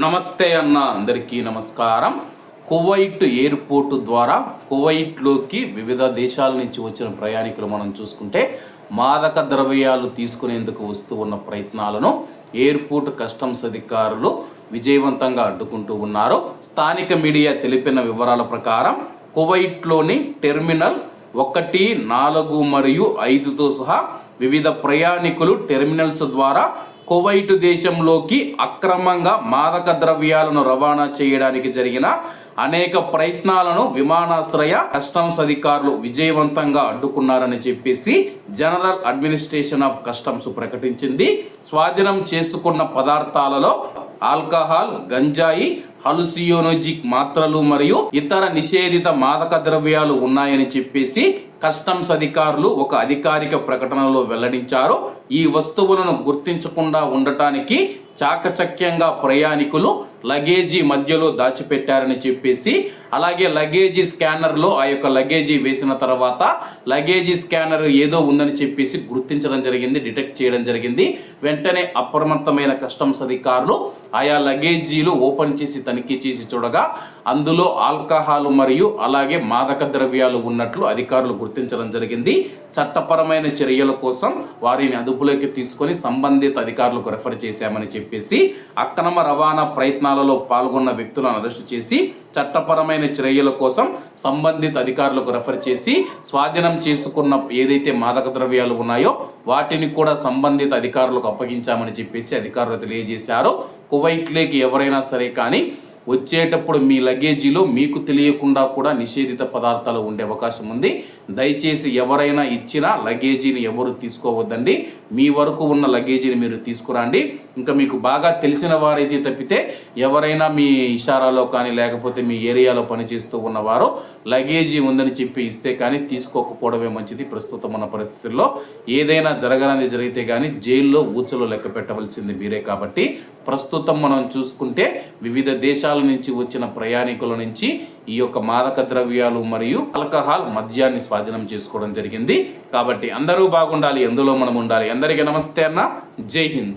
నమస్తే అన్న అందరికీ నమస్కారం. కువైట్ ఎయిర్పోర్టు ద్వారా కువైట్లోకి వివిధ దేశాల నుంచి వచ్చిన ప్రయాణికులు మనం చూసుకుంటే మాదక ద్రవ్యాలు తీసుకునేందుకు వస్తూ ఉన్న ప్రయత్నాలను ఎయిర్పోర్ట్ కస్టమ్స్ అధికారులు విజయవంతంగా అడ్డుకుంటూ ఉన్నారు. స్థానిక మీడియా తెలిపిన వివరాల ప్రకారం కువైట్లోని టెర్మినల్ ఒకటి నాలుగు మరియు ఐదుతో సహా వివిధ ప్రయాణికులు టెర్మినల్స్ ద్వారా కువైట్ దేశంలోకి అక్రమంగా మాదక ద్రవ్యాలను రవాణా చేయడానికి జరిగిన అనేక ప్రయత్నాలను విమానాశ్రయ కస్టమ్స్ అధికారులు విజయవంతంగా అడ్డుకున్నారని చెప్పేసి జనరల్ అడ్మినిస్ట్రేషన్ ఆఫ్ కస్టమ్స్ ప్రకటించింది. స్వాధీనం చేసుకున్న పదార్థాలలో ఆల్కహాల్ గంజాయి హలుసియోనోజిక్ మాత్రలు మరియు ఇతర నిషేధిత మాదక ద్రవ్యాలు ఉన్నాయని చెప్పేసి కస్టమ్స్ అధికారులు ఒక అధికారిక ప్రకటనలో వెల్లడించారు. ఈ వస్తువులను గుర్తించకుండా ఉండటానికి చాకచక్యంగా ప్రయాణికులు లగేజీ మధ్యలో దాచిపెట్టారని చెప్పేసి అలాగే లగేజీ స్కానర్లో ఆ యొక్క లగేజీ వేసిన తర్వాత లగేజీ స్కానర్ ఏదో ఉందని చెప్పేసి గుర్తించడం జరిగింది డిటెక్ట్ చేయడం జరిగింది. వెంటనే అప్రమత్తమైన కస్టమ్స్ అధికారులు ఆయా లగేజీలు ఓపెన్ చేసి తనిఖీ చేసి చూడగా అందులో ఆల్కహాల్ మరియు అలాగే మాదక ద్రవ్యాలు ఉన్నట్లు అధికారులు గుర్తించడం జరిగింది. చట్టపరమైన చర్యల కోసం వారిని అదుపులోకి తీసుకొని సంబంధిత అధికారులకు రెఫర్ చేశామని చెప్పేసి అక్రమ రవాణా ప్రయత్నాలలో పాల్గొన్న వ్యక్తులను అరెస్టు చేసి చట్టపరమైన చర్యల కోసం సంబంధిత అధికారులకు రెఫర్ చేసి స్వాధీనం చేసుకున్న ఏదైతే మాదక ద్రవ్యాలు ఉన్నాయో వాటిని కూడా సంబంధిత అధికారులకు అప్పగించామని చెప్పేసి అధికారులు తెలియజేశారు. కువైట్లోకి ఎవరైనా సరే కానీ వచ్చేటప్పుడు మీ లగేజీలో మీకు తెలియకుండా కూడా నిషేధిత పదార్థాలు ఉండే అవకాశం ఉంది. దయచేసి ఎవరైనా ఇచ్చిన లగేజీని ఎవరు తీసుకోవద్దండి. మీ వరకు ఉన్న లగేజీని మీరు తీసుకురండి. ఇంకా మీకు బాగా తెలిసిన వారైతే తప్పితే ఎవరైనా మీ ఇషారాలో కానీ లేకపోతే మీ ఏరియాలో పనిచేస్తూ ఉన్నవారు లగేజీ ఉందని చెప్పి ఇస్తే కానీ తీసుకోకపోవడమే మంచిది ప్రస్తుతం ఉన్న పరిస్థితుల్లో. ఏదైనా జరగనది జరిగితే కానీ జైల్లో ఊచలో లెక్క పెట్టవలసింది మీరే కాబట్టి ప్రస్తుతం మనం చూసుకుంటే వివిధ దేశాల నుంచి వచ్చిన ప్రయాణికుల నుంచి ఈ యొక్క మాదక ద్రవ్యాలు మరియు ఆల్కహాల్ మద్యాన్ని స్వాధీనం చేసుకోవడం జరిగింది. కాబట్టి అందరూ బాగుండాలి ఎందులో మనం ఉండాలి. అందరికీ నమస్తే అన్న. జై హింద్.